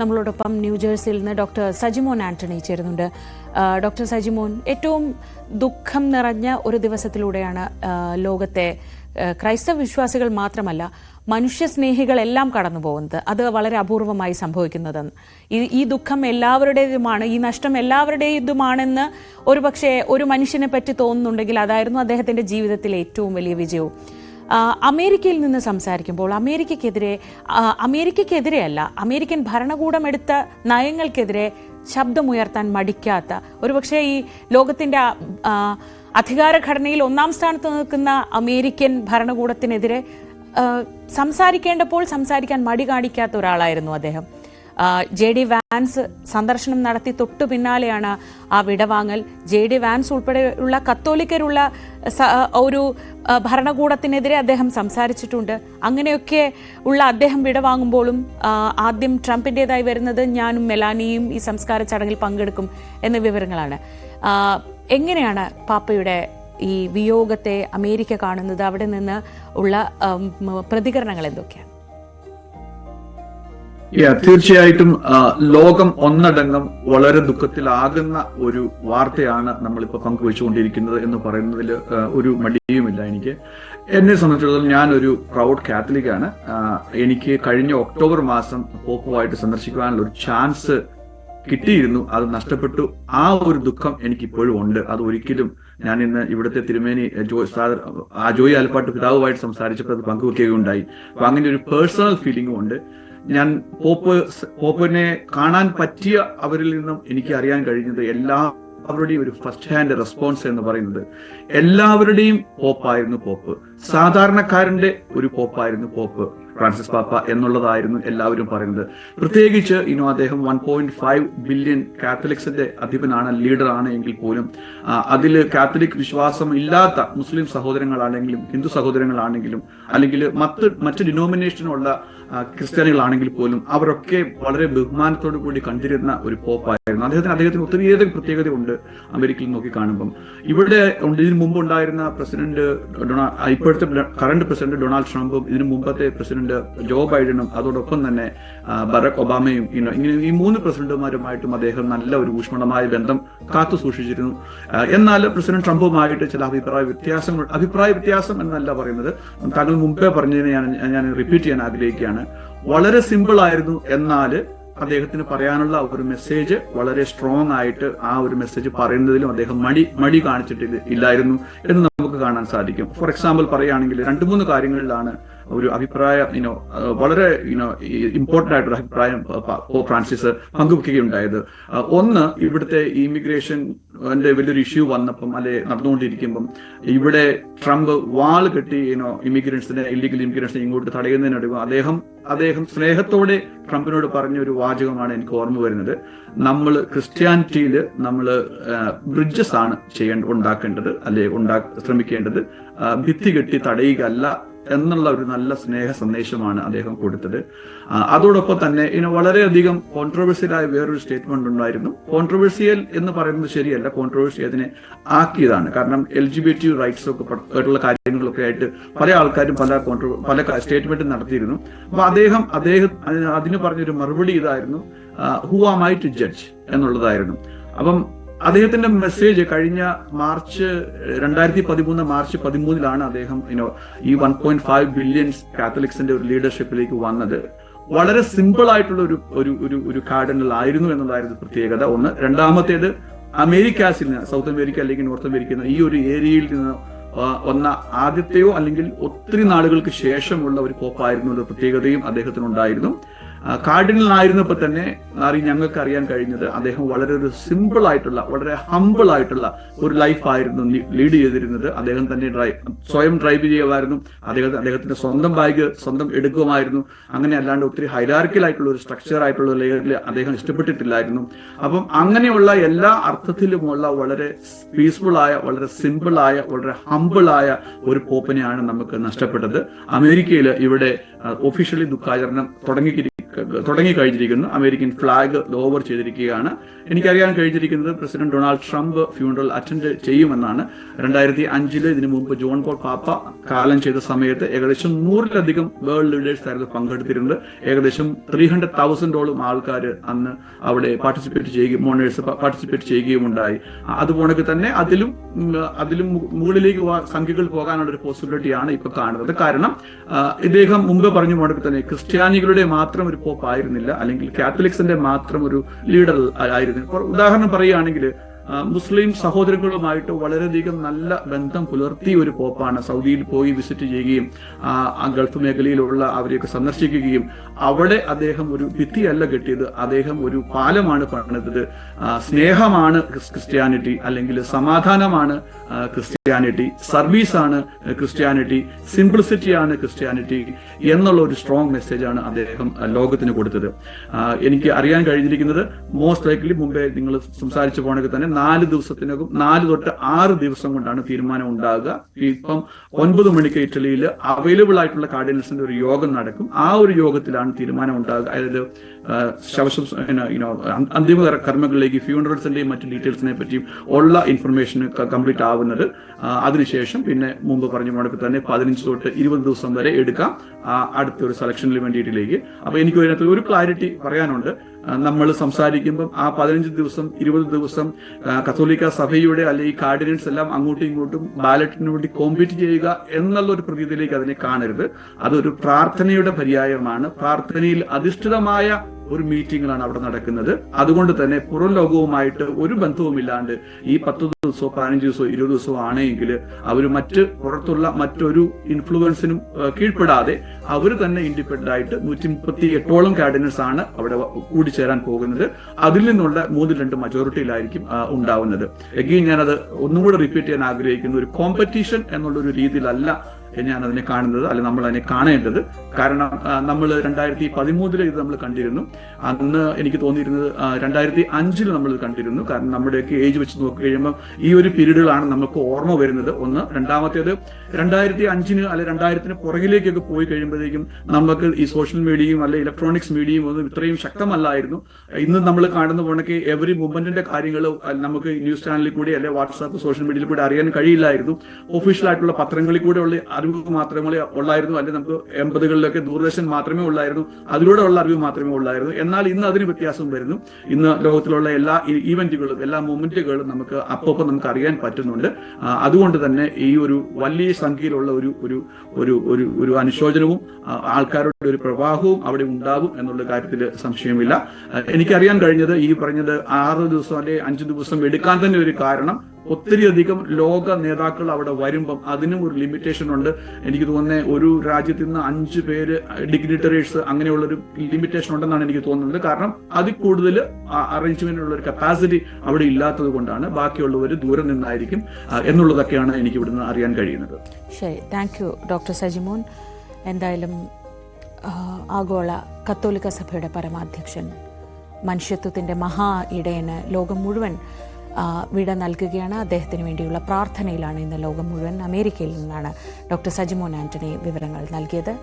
നമ്മളോടൊപ്പം ന്യൂജേഴ്സിയിൽ നിന്ന് ഡോക്ടർ സജിമോൻ ആന്റണി ചേരുന്നുണ്ട്. ഡോക്ടർ സജിമോൻ ഏറ്റവും ദുഃഖം നിറഞ്ഞ ഒരു ദിവസത്തിലൂടെയാണ് ലോകത്തെ ക്രൈസ്തവ വിശ്വാസികൾ മാത്രമല്ല മനുഷ്യസ്നേഹികളെല്ലാം കടന്നു പോകുന്നത് അത് വളരെ അപൂർവമായി സംഭവിക്കുന്നതെന്ന്. ഈ ഈ ദുഃഖം എല്ലാവരുടേതുമാണ് ഈ നഷ്ടം എല്ലാവരുടേതുമാണെന്ന് ഒരുപക്ഷെ ഒരു മനുഷ്യനെ പറ്റി തോന്നുന്നുണ്ടെങ്കിൽ അതായിരുന്നു അദ്ദേഹത്തിന്റെ ജീവിതത്തിലെ ഏറ്റവും വലിയ വിജയവും. അമേരിക്കയിൽ നിന്ന് സംസാരിക്കുമ്പോൾ അമേരിക്കക്കെതിരെ അമേരിക്കക്കെതിരെയല്ല അമേരിക്കൻ ഭരണകൂടം എടുത്ത നയങ്ങൾക്കെതിരെ ശബ്ദമുയർത്താൻ മടിക്കാത്ത ഒരുപക്ഷെ ഈ ആ, അധികാരഘടനയിൽ ഒന്നാം സ്ഥാനത്ത് നിൽക്കുന്ന അമേരിക്കൻ ഭരണകൂടത്തിനെതിരെ സംസാരിക്കേണ്ടപ്പോൾ സംസാരിക്കാൻ മടി കാണിക്കാത്ത ഒരാളായിരുന്നു അദ്ദേഹം. ജെ ഡി വാൻസ് സന്ദർശനം നടത്തി തൊട്ടു പിന്നാലെയാണ് ആ വിടവാങ്ങൽ. ജെ ഡി വാൻസ് ഉൾപ്പെടെയുള്ള കത്തോലിക്കരുള്ള ഒരു ഭരണകൂടത്തിനെതിരെ അദ്ദേഹം സംസാരിച്ചിട്ടുണ്ട്. അങ്ങനെയൊക്കെ ഉള്ള അദ്ദേഹം വിടവാങ്ങുമ്പോഴും ആദ്യം ട്രംപിന്റെതായി വരുന്നത് ഞാനും മെലാനിയും ഈ സംസ്കാര ചടങ്ങിൽ പങ്കെടുക്കും എന്ന വിവരങ്ങളാണ്. എങ്ങനെയാണ് പാപ്പയുടെ ഈ വിയോഗത്തെ അമേരിക്ക കാണുന്നത്? അവിടെ നിന്ന് ഉള്ള പ്രതികരണങ്ങൾ എന്തൊക്കെയാണ്? തീർച്ചയായിട്ടും ലോകം ഒന്നടങ്കം വളരെ ദുഃഖത്തിലാകുന്ന ഒരു വാർത്തയാണ് നമ്മളിപ്പോൾ പങ്കുവെച്ചുകൊണ്ടിരിക്കുന്നത് എന്ന് പറയുന്നതിൽ ഒരു മടിയുമില്ല എനിക്ക്. എന്നെ സംബന്ധിച്ചിടത്തോളം ഞാൻ ഒരു പ്രൗഡ് കാത്തലിക് ആണ് എനിക്ക് കഴിഞ്ഞ ഒക്ടോബർ മാസം പോപ്പുമായിട്ട് സന്ദർശിക്കുവാനുള്ള ഒരു ചാൻസ് കിട്ടിയിരുന്നു. അത് നഷ്ടപ്പെട്ടു. ആ ഒരു ദുഃഖം എനിക്ക് ഇപ്പോഴും ഉണ്ട്. അത് ഒരിക്കലും ഞാൻ ഇന്ന് ഇവിടുത്തെ തിരുമേനി ഫാദർ ആ ജോയി ആലപ്പാട്ട് പിതാവുമായിട്ട് സംസാരിച്ചപ്പോൾ അത് പങ്കുവെക്കുകയുണ്ടായി. അപ്പൊ അങ്ങനെ ഒരു പേഴ്സണൽ ഫീലിംഗും ഉണ്ട്. ഞാൻ പോപ്പ് പോപ്പിനെ കാണാൻ പറ്റിയ അവരിൽ നിന്നും എനിക്ക് അറിയാൻ കഴിഞ്ഞത് എല്ലാവരുടെയും ഒരു ഫസ്റ്റ് ഹാൻഡ് റെസ്പോൺസ് എന്ന് പറയുന്നത് എല്ലാവരുടെയും പോപ്പായിരുന്നു പോപ്പ്. സാധാരണക്കാരന്റെ ഒരു പോപ്പായിരുന്നു പോപ്പ്. ഫ്രാൻസിസ് പാപ്പ എന്നുള്ളതായിരുന്നു എല്ലാവരും പറയുന്നത്. പ്രത്യേകിച്ച് ഇനോ അദ്ദേഹം വൺ പോയിന്റ് ഫൈവ് ബില്യൺ കാത്തലിക്സിന്റെ അധിപനാണ് ലീഡറാണ് എങ്കിൽ പോലും അതിൽ കാത്തലിക് വിശ്വാസം ഇല്ലാത്ത മുസ്ലിം സഹോദരങ്ങളാണെങ്കിലും ഹിന്ദു സഹോദരങ്ങളാണെങ്കിലും അല്ലെങ്കിൽ മറ്റ് മറ്റ് ഡിനോമിനേഷനുള്ള ക്രിസ്ത്യാനികളാണെങ്കിൽ പോലും അവരൊക്കെ വളരെ ബഹുമാനത്തോടു കൂടി കണ്ടിരുന്ന ഒരു പോപ്പായിരുന്നു. അദ്ദേഹത്തിന് അദ്ദേഹത്തിന് ഒത്തിരിയേറെ പ്രത്യേകതയുണ്ട് അമേരിക്കയിൽ നോക്കി കാണുമ്പം. ഇവിടെ ഇതിനു മുമ്പ് ഉണ്ടായിരുന്ന പ്രസിഡന്റ് ഡൊണാൾഡ് ഇപ്പോഴത്തെ കറണ്ട് പ്രസിഡന്റ് ഡൊണാൾഡ് ട്രംപും ഇതിനു മുമ്പത്തെ പ്രസിഡന്റ് ജോ ബൈഡനും അതോടൊപ്പം തന്നെ ബറക് ഒബാമയും ഇങ്ങനെ ഈ മൂന്ന് പ്രസിഡന്റുമാരുമായിട്ടും അദ്ദേഹം നല്ല ഒരു ഊഷ്മളമായ ബന്ധം കാത്തു സൂക്ഷിച്ചിരുന്നു. എന്നാൽ പ്രസിഡന്റ് ട്രംപുമായിട്ട് ചില അഭിപ്രായ വ്യത്യാസങ്ങൾ അഭിപ്രായ വ്യത്യാസം എന്നല്ല പറയുന്നത്. താങ്കൾ മുമ്പേ പറഞ്ഞതിനെ ഞാൻ ഞാൻ റിപ്പീറ്റ് ചെയ്യാൻ ആഗ്രഹിക്കുകയാണ്. വളരെ സിമ്പിൾ ആയിരുന്നു എന്നാൽ അദ്ദേഹത്തിന് പറയാനുള്ള ഒരു മെസ്സേജ് വളരെ സ്ട്രോങ് ആയിട്ട് ആ ഒരു മെസ്സേജ് പറയുന്നതിലും അദ്ദേഹം മടി മടി കാണിച്ചിട്ട് ഇല്ലായിരുന്നു എന്ന് നമുക്ക് കാണാൻ സാധിക്കും. ഫോർ എക്സാമ്പിൾ പറയുകയാണെങ്കിൽ രണ്ട് മൂന്ന് കാര്യങ്ങളിലാണ് ഒരു അഭിപ്രായം ഇനോ വളരെ ഇനോ ഇമ്പോർട്ടന്റ് ആയിട്ടൊരു അഭിപ്രായം പോ ഫ്രാൻസിസ് പങ്കുവെക്കുകയുണ്ടായത്. ഒന്ന് ഇവിടുത്തെ ഇമിഗ്രേഷൻ വലിയൊരു ഇഷ്യൂ വന്നപ്പം അല്ലെ നടന്നുകൊണ്ടിരിക്കുമ്പം ഇവിടെ ട്രംപ് വാൾ കെട്ടി ഇനോ ഇമിഗ്രൻസിനെ ഇല്ലീഗൽ ഇമിഗ്രൻസിനെ ഇങ്ങോട്ട് തടയുന്നതിനിടയിൽ അദ്ദേഹം അദ്ദേഹം സ്നേഹത്തോടെ ട്രംപിനോട് പറഞ്ഞ ഒരു വാചകമാണ് എനിക്ക് ഓർമ്മ വരുന്നത്. നമ്മൾ ക്രിസ്ത്യാനിറ്റിയിൽ നമ്മൾ ബ്രിഡ്ജസ് ആണ് ചെയ്യേണ്ട ഉണ്ടാക്കേണ്ടത് അല്ലെ ഉണ്ടാ ശ്രമിക്കേണ്ടത് ഭിത്തി കെട്ടി തടയുക അല്ല എന്നുള്ള ഒരു നല്ല സ്നേഹ സന്ദേശമാണ് അദ്ദേഹം കൊടുത്തത്. അതോടൊപ്പം തന്നെ ഇതിന് വളരെയധികം കോൺട്രവേഴ്സ്യലായ വേറൊരു സ്റ്റേറ്റ്മെന്റ് ഉണ്ടായിരുന്നു. കോൺട്രവേഴ്സിയൽ എന്ന് പറയുന്നത് ശരിയല്ല. കോൺട്രവേഴ്സി അതിനെ ആക്കിയതാണ്. കാരണം L G B T rights ഒക്കെ ആയിട്ടുള്ള കാര്യങ്ങളൊക്കെ ആയിട്ട് പല ആൾക്കാരും പല കോൺട്രോ പല സ്റ്റേറ്റ്മെന്റ് നടത്തിയിരുന്നു. അപ്പൊ അദ്ദേഹം അദ്ദേഹം അതിന് പറഞ്ഞൊരു മറുപടി ഇതായിരുന്നു. Who am I to judge എന്നുള്ളതായിരുന്നു. അപ്പം അദ്ദേഹത്തിന്റെ മെസ്സേജ് കഴിഞ്ഞ മാർച്ച് രണ്ടായിരത്തി പതിമൂന്ന് മാർച്ച് പതിമൂന്നിലാണ് അദ്ദേഹം യുനോ ഈ വൺ പോയിന്റ് ഫൈവ് ബില്യൺസ് കാത്തലിക്സിന്റെ ഒരു ലീഡർഷിപ്പിലേക്ക് വന്നത്. വളരെ സിമ്പിൾ ആയിട്ടുള്ള ഒരു ഒരു ഒരു ഒരു കാർഡിനൽ ആയിരുന്നു എന്നതായിരുന്നു പ്രത്യേകത. ഒന്ന്. രണ്ടാമത്തേത് അമേരിക്കാസിൽ നിന്ന് സൗത്ത് അമേരിക്ക അല്ലെങ്കിൽ നോർത്ത് അമേരിക്ക ഈ ഒരു ഏരിയയിൽ നിന്ന് വന്ന ആദ്യത്തെയോ അല്ലെങ്കിൽ ഒത്തിരി നാളുകൾക്ക് ശേഷമുള്ള ഒരു പോപ്പായിരുന്നു എന്ന പ്രത്യേകതയും അദ്ദേഹത്തിനുണ്ടായിരുന്നു. കാർഡിനൽ ആയിരുന്നപ്പോൾ തന്നെ അറി ഞങ്ങൾക്ക് അറിയാൻ കഴിഞ്ഞത് അദ്ദേഹം വളരെ ഒരു സിമ്പിൾ ആയിട്ടുള്ള വളരെ ഹമ്പിൾ ആയിട്ടുള്ള ഒരു ലൈഫ് ആയിരുന്നു ലീഡ് ചെയ്തിരുന്നത്. അദ്ദേഹം തന്നെ ഡ്രൈവ് സ്വയം ഡ്രൈവ് ചെയ്യുമായിരുന്നു. അദ്ദേഹം അദ്ദേഹത്തിന്റെ സ്വന്തം ബാഗ് സ്വന്തം എടുക്കുമായിരുന്നു. അങ്ങനെ അല്ലാണ്ട് ഒത്തിരി ഹൈലാർക്കിലായിട്ടുള്ള ഒരു സ്ട്രക്ചർ ആയിട്ടുള്ള ലെയറിൽ അദ്ദേഹം ഇഷ്ടപ്പെട്ടിട്ടില്ലായിരുന്നു. അപ്പം അങ്ങനെയുള്ള എല്ലാ അർത്ഥത്തിലുമുള്ള വളരെ പീസ്ഫുൾ ആയ വളരെ സിമ്പിൾ ആയ വളരെ ഹമ്പിൾ ആയ ഒരു പോപ്പനെയാണ് നമുക്ക് നഷ്ടപ്പെട്ടത്. അമേരിക്കയിൽ ഇവിടെ ഒഫീഷ്യലി ദുഃഖാചരണം തുടങ്ങി തുടങ്ങി കഴിഞ്ഞിരിക്കുന്നു അമേരിക്കൻ ഫ്ലാഗ് ലോവർ ചെയ്തിരിക്കുകയാണ്. എനിക്കറിയാൻ കഴിഞ്ഞിരിക്കുന്നത് president Donald Trump funeral attend ചെയ്യുമെന്നാണ്. രണ്ടായിരത്തി അഞ്ചിൽ ഇതിനു മുമ്പ് ജോൺ പോൾ പാപ്പ കാലം ചെയ്ത സമയത്ത് ഏകദേശം നൂറിലധികം വേൾഡ് ലീഡേഴ്സ് ആയിരുന്നു പങ്കെടുത്തിരുന്നത് ഏകദേശം ത്രീ ഹൺഡ്രഡ് തൗസൻഡോളം ആൾക്കാർ അന്ന് അവിടെ പാർട്ടിസിപ്പേറ്റ് ചെയ്യുകയും മോണേഴ്സ് പാർട്ടിസിപ്പേറ്റ് ചെയ്യുകയും ഉണ്ടായി അതുപോലെ തന്നെ അതിലും അതിലും മുകളിലേക്ക് സംഖ്യകൾ പോകാനുള്ള ഒരു പോസിബിലിറ്റിയാണ് ഇപ്പൊ കാണുന്നത്. കാരണം ഇദ്ദേഹം മുമ്പ് പറഞ്ഞു പോണെങ്കിൽ തന്നെ ക്രിസ്ത്യാനികളുടെ മാത്രം ഒരു പോപ്പ് ആയിരുന്നില്ല അല്ലെങ്കിൽ കാത്തലിക്സിന്റെ മാത്രം ഒരു ലീഡർ ആയിരുന്നു ഉദാഹരണം പറയുകയാണെങ്കിൽ മുസ്ലിം സഹോദരങ്ങളുമായിട്ട് വളരെയധികം നല്ല ബന്ധം പുലർത്തിയ ഒരു പോപ്പാണ്. സൗദിയിൽ പോയി വിസിറ്റ് ചെയ്യുകയും ആ, ഗൾഫ് മേഖലയിലുള്ള അവരെയൊക്കെ സന്ദർശിക്കുകയും അവിടെ അദ്ദേഹം ഒരു ഭിത്തിയല്ല കെട്ടിയത്. അദ്ദേഹം ഒരു പാലമാണ് പണിതത്. സ്നേഹമാണ് ക്രിസ്ത്യാനിറ്റി അല്ലെങ്കിൽ സമാധാനമാണ് ക്രിസ്ത്യാനിറ്റി ക്രിസ്ത്യാനിറ്റി. സർവീസാണ് ക്രിസ്ത്യാനിറ്റി. സിംപ്ലിസിറ്റിയാണ് ക്രിസ്ത്യാനിറ്റി എന്നുള്ള ഒരു സ്ട്രോങ് മെസ്സേജാണ് അദ്ദേഹം ലോകത്തിന് കൊടുത്തത്. എനിക്ക് അറിയാൻ കഴിഞ്ഞിരിക്കുന്നത് മോസ്റ്റ് ലൈക്ലി മുമ്പേ നിങ്ങൾ സംസാരിച്ചു പോകണമെങ്കിൽ തന്നെ നാല് ദിവസത്തിനകം നാല് തൊട്ട് ആറ് ദിവസം കൊണ്ടാണ് തീരുമാനം ഉണ്ടാകുക. ഇപ്പം ഒൻപത് മണിക്ക് ഇറ്റലിയിൽ അവൈലബിൾ ആയിട്ടുള്ള കാർഡിനൽസിന്റെ ഒരു യോഗം നടക്കും. ആ ഒരു യോഗത്തിലാണ് തീരുമാനം ഉണ്ടാകുക. അതായത് ശവശം അന്തിമ കർ- കർമ്മങ്ങളിലേക്ക് ഫ്യൂണറൽസിന്റെയും മറ്റു ഡീറ്റെയിൽസിനെ പറ്റിയും ഉള്ള ഇൻഫർമേഷൻ കംപ്ലീറ്റ് ആവുന്നത് അതിനുശേഷം പിന്നെ മുമ്പ് പറഞ്ഞ മുടക്ക് തന്നെ പതിനഞ്ച് തൊട്ട് ഇരുപത് ദിവസം വരെ എടുക്കാം അടുത്ത ഒരു സെലക്ഷനിൽ വേണ്ടിയിട്ടിലേക്ക്. അപ്പൊ എനിക്ക് ഒരു ക്ലാരിറ്റി പറയാനുണ്ട്. നമ്മൾ സംസാരിക്കുമ്പം ആ പതിനഞ്ച് ദിവസം ഇരുപത് ദിവസം കത്തോലിക്ക സഭയുടെ അല്ലെങ്കിൽ കാർഡിനൻസ് എല്ലാം അങ്ങോട്ടും ഇങ്ങോട്ടും ബാലറ്റിന് വേണ്ടി കോമ്പീറ്റ് ചെയ്യുക എന്നുള്ള ഒരു പ്രതീതിയിലേക്ക് അതിനെ കാണരുത്. അതൊരു പ്രാർത്ഥനയുടെ പര്യായമാണ്. പ്രാർത്ഥനയിൽ അധിഷ്ഠിതമായ ഒരു മീറ്റിംഗിലാണ് അവിടെ നടക്കുന്നത്. അതുകൊണ്ട് തന്നെ പുറം ലോകവുമായിട്ട് ഒരു ബന്ധവുമില്ലാണ്ട് ഈ പത്ത് ദിവസമോ പതിനഞ്ച് ദിവസമോ ഇരുപത് ദിവസമോ ആണെങ്കിൽ അവർ മറ്റ് പുറത്തുള്ള മറ്റൊരു ഇൻഫ്ലുവൻസിനും കീഴ്പ്പെടാതെ അവർ തന്നെ ഇൻഡിപെൻഡന്റ് ആയിട്ട് നൂറ്റി മുപ്പത്തി എട്ടോളം കാബിനറ്റ്സ് ആണ് അവിടെ കൂടിച്ചേരാൻ പോകുന്നത്. അതിൽ നിന്നുള്ള മൂന്നിൽ രണ്ട് മജോറിറ്റിയിലായിരിക്കും ഉണ്ടാവുന്നത്. എഗെയിൻ ഞാനത് ഒന്നും കൂടെ റിപ്പീറ്റ് ചെയ്യാൻ ആഗ്രഹിക്കുന്നു. ഒരു കോമ്പറ്റീഷൻ എന്നുള്ള ഒരു രീതിയിലല്ല ഞാൻ അതിനെ കാണുന്നത് അല്ലെ നമ്മൾ അതിനെ കാണേണ്ടത്. കാരണം നമ്മൾ രണ്ടായിരത്തി പതിമൂന്നിൽ ഇത് നമ്മൾ കണ്ടിരുന്നു. അന്ന് എനിക്ക് തോന്നിയിരുന്നത് രണ്ടായിരത്തി അഞ്ചിൽ നമ്മൾ കണ്ടിരുന്നു. കാരണം നമ്മുടെയൊക്കെ ഏജ് വെച്ച് നോക്കി കഴിയുമ്പോൾ ഈ ഒരു പീരീഡുകളാണ് നമുക്ക് ഓർമ്മ വരുന്നത്. ഒന്ന്. രണ്ടാമത്തേത് രണ്ടായിരത്തി അഞ്ചിന് അല്ലെ രണ്ടായിരത്തിന് പുറകിലേക്കൊക്കെ പോയി കഴിയുമ്പോഴേക്കും നമുക്ക് ഈ സോഷ്യൽ മീഡിയയും അല്ലെ ഇലക്ട്രോണിക്സ് മീഡിയയും ഒന്നും ഇത്രയും ശക്തമല്ലായിരുന്നു. ഇന്ന് നമ്മൾ കാണുന്ന പോണക്ക് എവറി മൂവ്മെന്റിന്റെ കാര്യങ്ങൾ നമുക്ക് ന്യൂസ് ചാനലിൽ കൂടി അല്ലെ വാട്സാപ്പ് സോഷ്യൽ മീഡിയയിൽ കൂടി അറിയാൻ കഴിയില്ലായിരുന്നു. ഒഫീഷ്യൽ ആയിട്ടുള്ള പത്രങ്ങളിൽ കൂടെ ഉള്ള അറിവ് മാത്രമേ ഉള്ളായിരുന്നു അല്ലെങ്കിൽ നമുക്ക് എൺപതുകളിലൊക്കെ ദൂരദർശൻ മാത്രമേ ഉള്ളായിരുന്നു അതിലൂടെ ഉള്ള അറിവ് മാത്രമേ ഉള്ളായിരുന്നു. എന്നാൽ ഇന്ന് അതിന് വ്യത്യാസം വരുന്നു. ഇന്ന് ലോകത്തിലുള്ള എല്ലാ ഇവന്റുകളും എല്ലാ മൂവ്മെന്റുകളും നമുക്ക് അപ്പോൾ നമുക്ക് അറിയാൻ പറ്റുന്നുണ്ട്. അതുകൊണ്ട് തന്നെ ഈ ഒരു വലിയ സംഖ്യയിലുള്ള ഒരു ഒരു ഒരു ഒരു ഒരു അനുശോചനവും ആൾക്കാരുടെ ഒരു പ്രവാഹവും അവിടെ ഉണ്ടാകും എന്നുള്ള കാര്യത്തിൽ സംശയമില്ല. എനിക്കറിയാൻ കഴിഞ്ഞത് ഈ പറഞ്ഞത് ആറ് ദിവസം അല്ലെ അഞ്ചു ദിവസം എടുക്കാൻ തന്നെ ഒരു കാരണം ഒത്തിരിയധികം ലോക നേതാക്കൾ അവിടെ വരുമ്പം അതിനും ഒരു ലിമിറ്റേഷൻ ഉണ്ട്. എനിക്ക് തോന്നുന്നത് ഒരു രാജ്യത്ത് നിന്ന് അഞ്ച് പേര് ഡിഗ്നിറ്ററീസ് അങ്ങനെയുള്ള ഒരു ലിമിറ്റേഷൻ ഉണ്ടെന്നാണ് എനിക്ക് തോന്നുന്നത്. കാരണം അതിൽ കൂടുതൽ അറേഞ്ച്മെന്റിനുള്ള ഒരു കപ്പാസിറ്റി അവിടെ ഇല്ലാത്തത് കൊണ്ടാണ് ബാക്കിയുള്ളവർ ദൂരെ നിന്നായിരിക്കും എന്നുള്ളതൊക്കെയാണ് എനിക്ക് ഇവിടുന്ന് അറിയാൻ കഴിയുന്നത്. ശരി. Thank you doctor Sajimon. എന്തായാലും ആഗോള കത്തോലിക്ക സഭയുടെ പരമാധ്യക്ഷൻ മനുഷ്യത്വത്തിന്റെ മഹാ ഇടയന് ലോകം മുഴുവൻ വിട നൽകുകയാണ്. അദ്ദേഹത്തിന് വേണ്ടിയുള്ള പ്രാർത്ഥനയിലാണ് ഇന്ന് ലോകം മുഴുവൻ അമേരിക്കയിൽ നിന്നാണ് ഡോക്ടർ സജിമോൻ ആന്റണി വിവരങ്ങൾ നൽകിയത്.